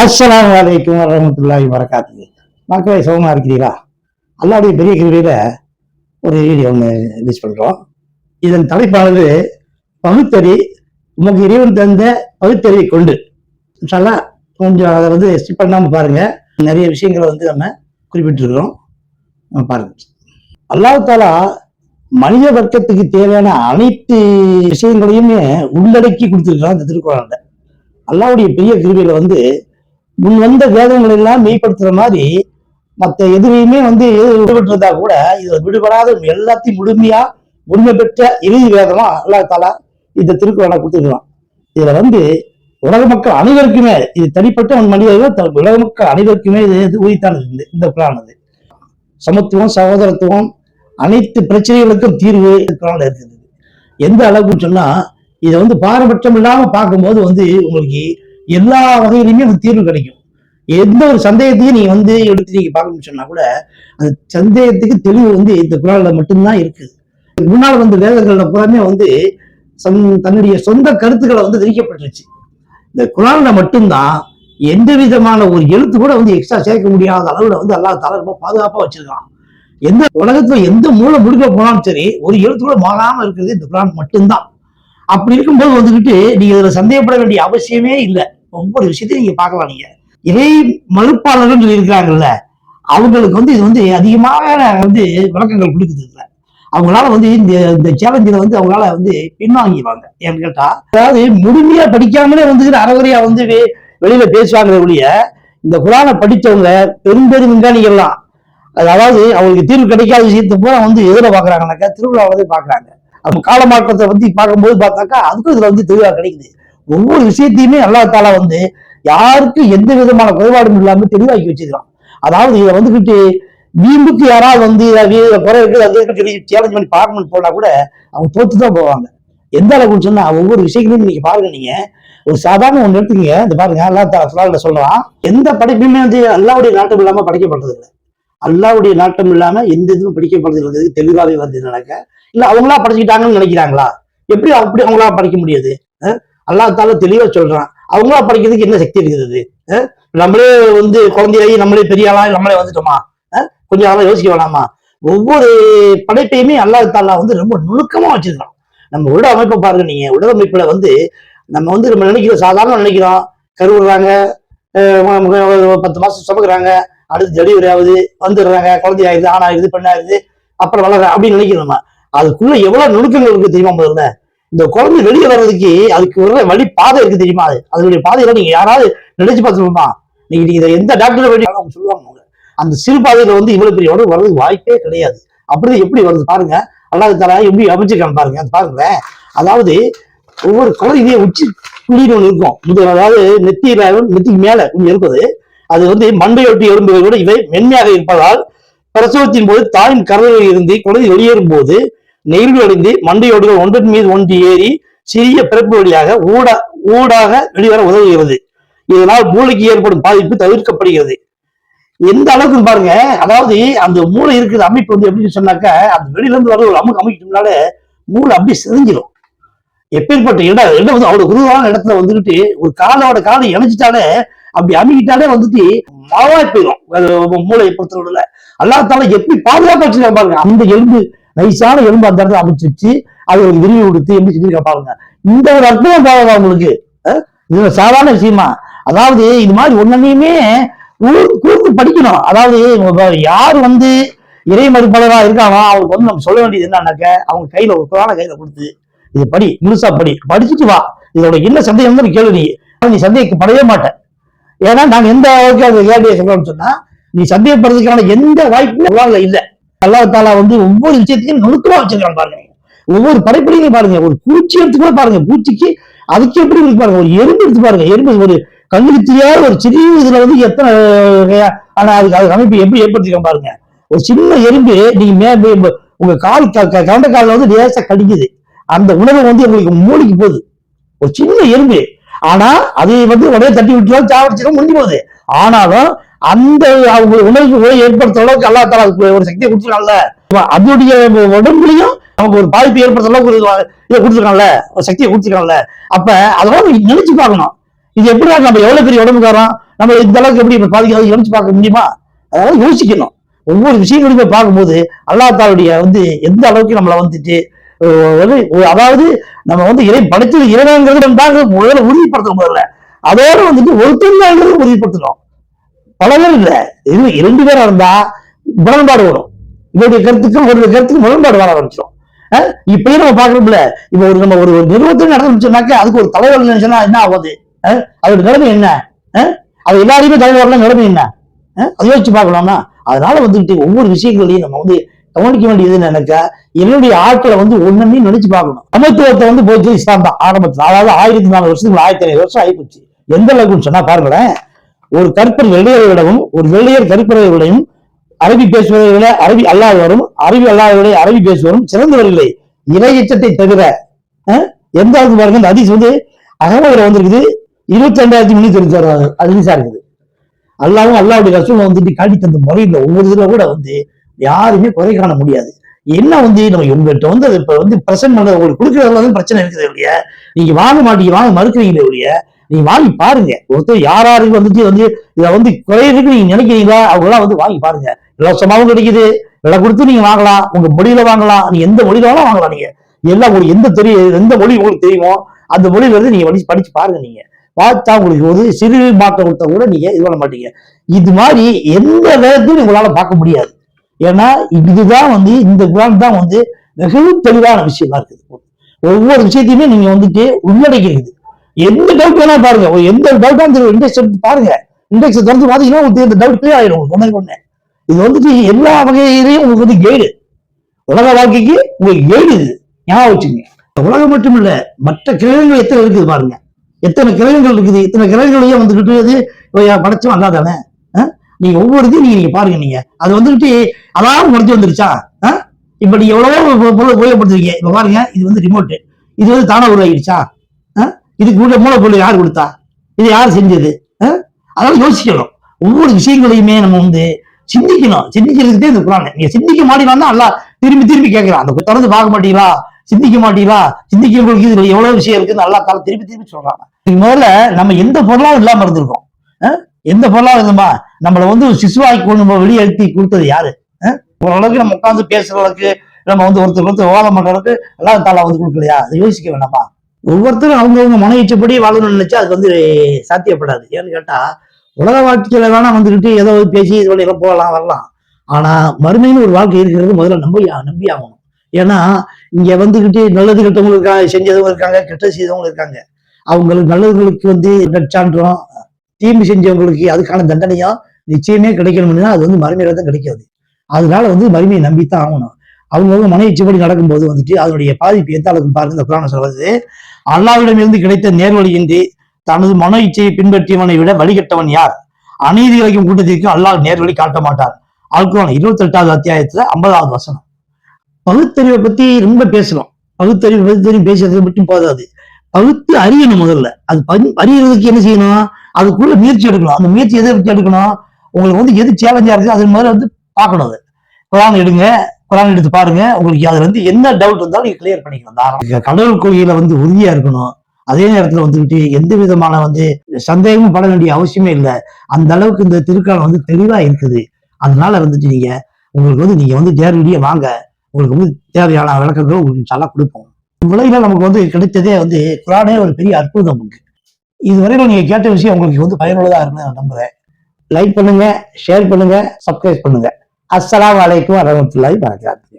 அஸ்லாம் வலைக்கும் வரமத்துல்லாஹி வரகாத்து மக்களை சுகமாக இருக்கிறீர்களா? அல்லாவுடைய பெரிய கிருவியில் ஒரு வீடியோ ஒன்று ரிலீஸ் பண்ணுறோம் இதன் தலைப்பானது பகுத்தறி உமக்கு இறைவன் தந்த பகுத்தறிவை கொண்டு. இன்ஷா கொஞ்சம் அதை வந்து ஸ்கிப் பண்ணாமல் பாருங்கள் நிறைய விஷயங்களை வந்து நம்ம குறிப்பிட்டிருக்கிறோம். நம்ம பாருங்க. அல்லாஹ் தாலா மனித வர்க்கத்துக்கு தேவையான அனைத்து விஷயங்களையுமே உள்ளடக்கி கொடுத்துருக்கான் இந்த திருக்குறளில். அல்லாவுடைய பெரிய கிருவியில் வந்து முன் வந்த வேதங்கள் எல்லாம் மெய்ப்படுத்துற மாதிரி மற்ற எதுலையுமே வந்து விடுபட்டு விடுபட்டிருந்தா கூட இதை விடுபடாத எல்லாத்தையும் முழுமையா உண்மை பெற்ற இறுதி வேதமா அல்லா தாலா இந்த திருக்குறளை கொடுத்துருக்கலாம் இதுல வந்து உலக மக்கள் அனைவருக்குமே இது தனிப்பட்ட ஒரு மனிதர்கள் உலக மக்கள் அனைவருக்குமே இது இது உரித்தானது இந்த குரானது சமத்துவம் சகோதரத்துவம் அனைத்து பிரச்சனைகளுக்கும் தீர்வு குரான் இருக்கிறது இருக்குது. எந்த அளவுக்குன்னு சொன்னா இதை வந்து பாரபட்சம் இல்லாம பார்க்கும்போது வந்து உங்களுக்கு எல்லா வகையிலுமே அந்த தீர்வு கிடைக்கும். எந்த ஒரு சந்தேகத்தையும் நீங்க வந்து எடுத்து நீங்க பார்க்கணும்னு சொன்னா கூட அந்த சந்தேகத்துக்கு தெளிவு வந்து இந்த குரான்ல மட்டும்தான் இருக்குது முன்னால் வந்த வேதங்கள்ல பூராமே வந்து சம்- தன்னுடைய சொந்த கருத்துக்களை வந்து விதிக்கப்பட்டுருச்சு இந்த குரான்ல மட்டும்தான் எந்த விதமான ஒரு எழுத்து கூட வந்து எக்ஸ்ட்ரா சேர்க்க முடியாத அளவுல வந்து அல்லாஹ் தலை ரொம்ப பாதுகாப்பா வச்சிருக்கான். எந்த உலகத்துல எந்த மூலை முடுக்க போனாலும் சரி ஒரு எழுத்து கூட மாறாம இருக்கிறது இந்த குரான் மட்டும்தான். அப்படி இருக்கும்போது வந்துக்கிட்டு நீங்க இதுல சந்தேகப்பட வேண்டிய அவசியமே இல்லை. ஒவ்வொரு விஷயத்தையும் நீங்க பார்க்கலாம் நீங்க. இறை மறுப்பாளர்கள் இருக்கிறாங்கல்ல அவங்களுக்கு வந்து இது வந்து அதிகமான வந்து விளக்கங்கள் கொடுக்குது இல்லை அவங்களால வந்து இந்த இந்த சேலஞ்சில வந்து அவங்களால வந்து பின்வாங்கிடுவாங்க. ஏன்னு கேட்டா அதாவது முழுமையா படிக்காமலே வந்து அறகுறையா வந்து வெளியில பேசுவாங்க ஒழிய இந்த குரானை படிச்சவங்க பெரும்பெரும் விஞ்ஞானிகள்லாம். அதாவது அவங்களுக்கு தீர்வு கிடைக்காத விஷயத்தை பூரா வந்து எதிர பாக்குறாங்கனாக்கா திருவிழா வந்து பாக்குறாங்க. அப்ப காலமாற்றத்தை பத்தி பார்க்கும்போது பார்த்தாக்கா அதுக்கும் இதுல வந்து தெளிவா கிடைக்குது. ஒவ்வொரு விஷயத்தையுமே அல்லா தாலா வந்து யாருக்கும் எந்த விதமான குறைபாடும் இல்லாம தெளிவாக்கி வச்சுக்கிறான் அதாவது இதை வந்துகிட்டு வீம்புக்கு யாராவது வந்து குறை இருக்குது அது சொல்லி சேலஞ்ச் பண்ணி பார்க்கணும்னு போனா கூட அவங்க தோத்து தான் போவாங்க. எந்த அளவுக்கு சொன்னா ஒவ்வொரு விஷயங்களையும் நீங்க பாருங்க நீங்க. ஒரு சாதாரண ஒன்று எடுத்துக்கங்க இந்த பாருங்க அல்லா தாலா சொல்றான் எந்த படைப்புமே வந்து அல்லாவுடைய நாட்டம் இல்லாம படைக்கப்படுறது இல்லை. அல்லாவுடைய நாட்டம் இல்லாம எந்த இதுவும் படிக்கப்படுறது தெளிவாகவே வருது நடக்க இல்ல அவங்களா படிச்சுக்கிட்டாங்கன்னு நினைக்கிறாங்களா? எப்படி அப்படி அவங்களா படிக்க முடியாது? அல்லாத்தால அல்லாஹ் தெளிவா சொல்றான். அவங்களா படிக்கிறதுக்கு என்ன சக்தி இருக்குது? நம்மளே வந்து குழந்தையாகி நம்மளே பெரிய ஆளா நம்மளே வந்துட்டோமா? கொஞ்சம் அதெல்லாம் யோசிக்க வேணாமா? ஒவ்வொரு படைப்பையுமே அல்லாத்தாலா வந்து ரொம்ப நுணுக்கமா வச்சிருக்கான். நம்ம உடல் அமைப்பை பாருங்க நீங்க. உடல் அமைப்புல வந்து நம்ம வந்து நம்ம நினைக்கிறோம். சாதாரண நினைக்கிறோம் கருவுறாங்க பத்து மாசம் சுமக்குறாங்க அடுத்து டெலிவரி ஆகுது வந்துடுறாங்க குழந்தை ஆகுது ஆணாகுது பெண்ணாகுது அப்புறம் வளர அப்படின்னு நினைக்கிறோம்? நம்ம அதுக்குள்ள எவ்வளவு நுணுக்கங்கள் இருக்கு தெரியுமா முதல்ல? இந்த குழந்தை வெளியே வர்றதுக்கு அதுக்கு ஒரு வழி பாதை இருக்கு தெரியுமா அது? அதனுடைய பாதையில நீங்க யாராவது நினைச்சு பார்த்துருப்பா நீங்க நீங்க இதை எந்த டாக்டர் வேண்டிய அவங்க சொல்லுவாங்க அந்த சிறு பாதையில வந்து இவ்வளவு பெரிய உடம்பு வர்றதுக்கு வாய்ப்பே கிடையாது. அப்படி எப்படி வருது பாருங்க. அல்லாத தர எப்படி அமைச்சிருக்காங்க பாருங்க. அது பாருங்களேன். அதாவது ஒவ்வொரு குழந்தையும் உச்சி புள்ளின்னு ஒண்ணு இருக்கும். முதல் அதாவது நெத்தியில நெத்திக்கு மேல கொஞ்சம் இருப்பது அது வந்து மண்டையொட்டி எறும்புகளை கூட இவை மென்மையாக இருப்பதால் பிரசவத்தின் போது தாயின் கரலில் இருந்து குழந்தை வெளியேறும் போது நெகிழ்வு அடைந்து மண்டையோடுகள் ஒன்றின் மீது ஒன்று ஏறி சிறிய பிறப்பு வழியாக ஊட ஊடாக வெளிவர உதவுகிறது. இதனால் மூளைக்கு ஏற்படும் பாதிப்பு தவிர்க்கப்படுகிறது. எந்த அளவுக்கு பாருங்க அதாவது அந்த மூளை இருக்கிற அமைப்பு வந்து எப்படின்னு சொன்னாக்க அந்த வெளியில இருந்து வர ஒரு அமுக்கு அமைக்கிட்டோம்னால மூளை அப்படியே சிதைஞ்சிரும் எப்பேற்பட்ட இடம் இடம் வந்து அவ்வளவு குருவான இடத்துல வந்துகிட்டு ஒரு காலோட காலை இணைச்சிட்டாலே அப்படி அமைக்கிட்டாலே வந்துட்டு மாவாய் போயிடும் மூளையை பொறுத்தவரையில அல்லாத்தால எப்படி பாதுகாப்பு வச்சிருக்காங்க பாருங்க அந்த எலும்பு நைஸான எலும்பு அந்த இடத்துல அமைச்சு வச்சு அது ஒரு விரிவு கொடுத்து எப்படி செஞ்சிருக்க பாருங்க. இந்த ஒரு அர்த்தம் பாருங்க உங்களுக்கு. இது சாதாரண விஷயமா. அதாவது இது மாதிரி ஒன்னையுமே கூர்ந்து படிக்கணும். அதாவது யார் வந்து இறை மறுப்பாளராக இருக்காங்களோ அவங்களுக்கு வந்து நம்ம சொல்ல வேண்டியது என்னன்னாக்க அவங்க கையில ஒரு குரான கையில கொடுத்து இது படி முழுசா படி. படிச்சுட்டு வா. இதோட என்ன சந்தேகம் நீ. கேள்வி நீ நீ சந்தேகப்படவே மாட்டேன். ஏன்னா நாங்க எந்த அளவுக்கு அந்த கேள்வியை சொல்றோம்னு சொன்னா நீ சந்தேகப்படுறதுக்கான எந்த வாய்ப்புமே இல்லை. அல்லா தாலா வந்து ஒவ்வொரு விஷயத்தையும் நுணுக்கமா வச்சிருக்கான் பாருங்க. ஒவ்வொரு படைப்படியும் பாருங்க. ஒரு பூச்சி எடுத்து கூட பாருங்க. பூச்சிக்கு அதுக்கு எப்படி இருக்கு பாருங்க. ஒரு எறும்பு எடுத்து பாருங்க. எறும்பு ஒரு கண்ணுக்கு தெரியாத ஒரு சிறிய இதுல வந்து எத்தனை ஆனா அதுக்கு அது அமைப்பு எப்படி ஏற்படுத்திருக்கான் பாருங்க. ஒரு சின்ன எறும்பு நீங்க மே உங்க கால் க- காலில் வந்து லேசா கடிக்குது. அந்த உணவு வந்து உங்களுக்கு மூளைக்கு போகுது. ஒரு சின்ன எறும்பு. ஆனா அதை வந்து உடனே தட்டி விட்டுலாம் சாவடிச்சிடும் முடிஞ்சு போகுது. ஆனாலும் அந்த அவங்க உணர்வு உணவு ஏற்படுத்த அளவுக்கு அல்லா தலா ஒரு சக்தியை கொடுத்துருக்காங்கல்ல அதனுடைய உடம்புலையும் அவங்க ஒரு பாதிப்பு ஏற்படுத்த அளவுக்கு இதை கொடுத்துருக்காங்கல்ல ஒரு சக்தியை கொடுத்துருக்காங்கல்ல அப்ப அதெல்லாம் நினைச்சு பார்க்கணும். இது எப்படி நம்ம எவ்வளவு பெரிய உடம்புக்காரன்? நம்ம இந்த அளவுக்கு எப்படி பாதிக்காத நினைச்சு பார்க்க முடியுமா? அதாவது யோசிக்கணும். ஒவ்வொரு விஷயங்களையும் பார்க்கும்போது அல்லாஹ் தாளுடைய வந்து எந்த அளவுக்கு நம்மளை வந்துட்டு ஒரு- அதாவது நம்ம வந்து இறை படைத்தது இறைவங்கிறது நம்ம தாங்க முதல்ல உறுதிப்படுத்தணும் முதல்ல. அதோட வந்துட்டு ஒருத்தர் தான் உறுதிப்படுத்தணும். பல பேர் இல்ல. இது இரண்டு பேரா இருந்தா முரண்பாடு வரும். இவருடைய கருத்துக்கும் ஒரு கருத்துக்கும் முரண்பாடு வர ஆரம்பிச்சிடும் இப்பயே நம்ம பாக்குறோம்ல இப்ப ஒரு நம்ம ஒரு ஒரு நிறுவனத்தில் நடந்துச்சுனாக்க அதுக்கு ஒரு தலைவர் நினைச்சோன்னா என்ன ஆகுது? அதோட நிலைமை என்ன? அது எல்லாரையுமே தலைவர்ல நிலைமை என்ன? அதை யோசிச்சு பார்க்கலாமா அதனால வந்துட்டு ஒவ்வொரு விஷயங்களையும் நம்ம வந்து கவனிக்க வேண்டியது நினைக்க என்னுடைய ஆட்களை வந்து ஒன்னொன்னு நினைச்சு பார்க்கணும். சமத்துவத்தை வந்து போச்சு இஸ்லாம் தான். ஆரம்பத்தில் அதாவது ஆயிரத்தி நாலு வருஷத்துக்கு ஆயிரத்தி ஐநூறு வருஷம் ஆயிப்போச்சு எந்த அளவுக்குன்னு சொன்னா பாருங்களேன். ஒரு கருப்பர் வெள்ளையரை விடவும் ஒரு வெள்ளையர் கருப்பரை விடவும் அரபி பேசுவதை விட அரபி அல்லாதவரும் அரபி அல்லாதவரை அரபி பேசுவரும் சிறந்தவர் இல்லை இறை எச்சத்தை தவிர அஹ், எந்த அளவுக்கு பாருங்க இந்த அதிசி வந்து அகமதுல வந்திருக்குது. இருபத்தி ரெண்டாயிரத்தி முன்னூத்தி தொண்ணூத்தி ஆறு அதிசா இருக்குது. அல்லாவும் அல்லாவுடைய ரசூலை வந்துட்டு காட்டி தந்த முறையில் ஒவ்வொரு இதுல கூட வந்து யாருமே குறை காண முடியாது. என்ன வந்து நம்ம உங்கள்கிட்ட வந்து அது இப்ப வந்து பிரசன்ட் பண்ண உங்களுக்கு கொடுக்கறதுல வந்து பிரச்சனை இருக்குது இல்லையா நீங்க வாங்க மாட்டீங்க வாங்க மறுக்கிறீங்களே இல்லையா நீங்க வாங்கி பாருங்க. ஒருத்தர் யார் யாருக்கு வந்துட்டு வந்து இதை வந்து குறையிறதுக்கு நீங்க நினைக்கிறீங்களா? அவங்க எல்லாம் வந்து வாங்கி பாருங்க. இலவசமாகவும் கிடைக்குது. விலை கொடுத்து நீங்க வாங்கலாம். உங்க மொழியில வாங்கலாம். நீங்க எந்த மொழியில வேணாலும் வாங்கலாம் நீங்க. எல்லாம் உங்களுக்கு எந்த தெரியும் எந்த மொழி உங்களுக்கு தெரியுமோ அந்த மொழியில இருந்து நீங்க படிச்சு படிச்சு பாருங்க நீங்க. பார்த்தா உங்களுக்கு ஒரு சிறு மாற்றம் கொடுத்தா கூட நீங்க இது பண்ண மாட்டீங்க. இது மாதிரி எந்த நேரத்தையும் உங்களால பார்க்க முடியாது. ஏன்னா இதுதான் வந்து இந்த குரான் தான் வந்து மிகவும் தெளிவான விஷயமா இருக்குது. ஒவ்வொரு விஷயத்தையுமே நீங்க வந்துட்டு உள்ளடக்கிருக்குது எந்த டவுட் வேணா பாருங்க. எந்த டவுட்டா தெரியும் இண்டெக்ஸ் எடுத்து பாருங்க. இண்டெக்ஸ் திறந்து பாத்தீங்கன்னா உங்களுக்கு இந்த டவுட் கிளியர் ஆயிடும். உங்களுக்கு ஒண்ணே இது வந்துட்டு எல்லா வகையிலையும் உங்களுக்கு வந்து கைடு. உலக வாழ்க்கைக்கு உங்களுக்கு கைடு இது. ஞாபகம் வச்சுங்க உலகம் மட்டும் இல்ல மற்ற கிரகங்கள் எத்தனை இருக்குது பாருங்க. எத்தனை கிரகங்கள் இருக்குது? இத்தனை கிரகங்களையும் வந்துகிட்டு அது படைச்சும் அல்லாதானே நீங்க ஒவ்வொரு இதையும் நீங்க நீங்க பாருங்க நீங்க. அது வந்துகிட்டு அலாரம் முடிஞ்சு வந்துருச்சா? ஆ? இப்ப நீங்க எவ்வளவோ பொ- பொருள் உபயோகப்படுத்துறீங்க. இப்ப பாருங்க இது வந்து ரிமோட் இது வந்து தானா உருவாகிடுச்சா இதுக்கு உள்ள மூலப்பொருள் யார் கொடுத்தா? இது யார் செஞ்சது? அதெல்லாம் யோசிக்கணும். ஒவ்வொரு விஷயங்களையுமே நம்ம வந்து சிந்திக்கணும். சிந்திக்கிறதுக்கே இந்த குரான். நீங்க சிந்திக்க மாட்டீங்கன்னா அல்ல திரும்பி திரும்பி கேட்கிறான். அந்த தொடர்ந்து பார்க்க மாட்டீங்களா? சிந்திக்க மாட்டீங்களா? சிந்திக்க உங்களுக்கு இதுல எவ்வளவு விஷயம் இருக்குன்னு நல்லா தால திருப்பி திருப்பி சொல்றாங்க இதுக்கு முதல்ல நம்ம எந்த பொருளாவும் இல்லாம இருந்திருக்கோம். எந்த பொருளாவும் இருந்தோமா நம்மள வந்து ஒரு சிசுவாக்கி கொண்டு நம்ம வெளியே எழுத்தி கொடுத்தது யாரு? ஓரளவுக்கு நம்ம உட்காந்து பேசுற அளவுக்கு நம்ம வந்து ஒருத்தர் ஒருத்தர் ஓலம் பண்ற அளவுக்கு அல்லா வந்து கொடுக்கலையா? அதை யோசிக்க வேண்டாமா? ஒவ்வொருத்தரும் அவங்கவுங்க மன இச்சப்படி வாழணும்னு நினைச்சா அது வந்து சாத்தியப்படாது. ஏன்னு கேட்டா உலக வாழ்க்கையில வேணா வந்துகிட்டு ஏதோ பேசி இது பண்ணி எல்லாம் போகலாம் வரலாம். ஆனா மறுமைன்னு ஒரு வாழ்க்கை இருக்கிறது முதல்ல நம்பி நம்பி ஆகணும் ஏன்னா இங்க வந்துகிட்டு நல்லது கெட்டவங்க இருக்காங்க செஞ்சவங்க இருக்காங்க கெட்ட செய்தவங்க இருக்காங்க. அவங்களுக்கு நல்லவங்களுக்கு வந்து நற்சான்றும் தீமை செஞ்சவங்களுக்கு அதுக்கான தண்டனையும் நிச்சயமே கிடைக்கணும்னா அது வந்து மறுமையில தான் கிடைக்காது. அதனால வந்து மறுமையை நம்பித்தான் ஆகணும். அவங்கவுங்க மன இச்சைப்படி நடக்கும்போது வந்துட்டு அதனுடைய பாதிப்பு எந்த அளவுக்கு பாருங்க இந்த புராணம் சொல்றது. அல்லாவிடமிருந்து கிடைத்த நேர்வழியின்றி தனது மன இச்சையை பின்பற்றியவனை விட வழிகட்டவன் யார்? அநீதி இழைக்கும் கூட்டத்திற்கு அல்லாஹ் நேர்வழி காட்ட மாட்டார். அல்குரான் இருபத்தி எட்டாவது அத்தியாயத்துல ஐம்பதாவது வசனம். பகுத்தறிவை பத்தி ரொம்ப பேசணும். பகுத்தறிவு பகுத்தறிவு பேசுறது மட்டும் போதாது. பகுத்து அறியணும் முதல்ல. அது அறியறதுக்கு என்ன செய்யணும்? அதுக்குள்ள முயற்சி எடுக்கணும். அந்த முயற்சி எதை வச்சு எடுக்கணும்? உங்களுக்கு வந்து எது சேலஞ்சா இருக்கு அது முதல்ல வந்து பார்க்கணும் அது. குரான் எடுங்க. குரான் எடுத்து பாருங்க. உங்களுக்கு அதுல வந்து என்ன டவுட் இருந்தாலும் நீங்க கிளியர் பண்ணிக்கலாம். தாராளமா. கடவுள் கோயில வந்து உறுதியா இருக்கணும். அதே நேரத்துல வந்துகிட்டு எந்த விதமான வந்து சந்தேகமும் பட வேண்டிய அவசியமே இல்லை. அந்த அளவுக்கு இந்த திருக்காலம் வந்து தெளிவா இருக்குது. அதனால வந்துட்டு நீங்க உங்களுக்கு வந்து நீங்க வந்து நேரடியாக வாங்க. உங்களுக்கு வந்து தேவையான விளக்கங்கள் உங்களுக்கு நல்லா கொடுப்போம். உலகில நமக்கு வந்து கிடைத்ததே வந்து குரானே ஒரு பெரிய அற்புதம் நமக்கு. இதுவரையில நீங்க கேட்ட விஷயம் உங்களுக்கு வந்து பயனுள்ளதா இருக்குன்னு நான் நம்புறேன். லைக் பண்ணுங்க ஷேர் பண்ணுங்க சப்ஸ்கிரைப் பண்ணுங்க. আসসালামু আলাইকুম আহমতুল্লাহ বারাকাতুহ।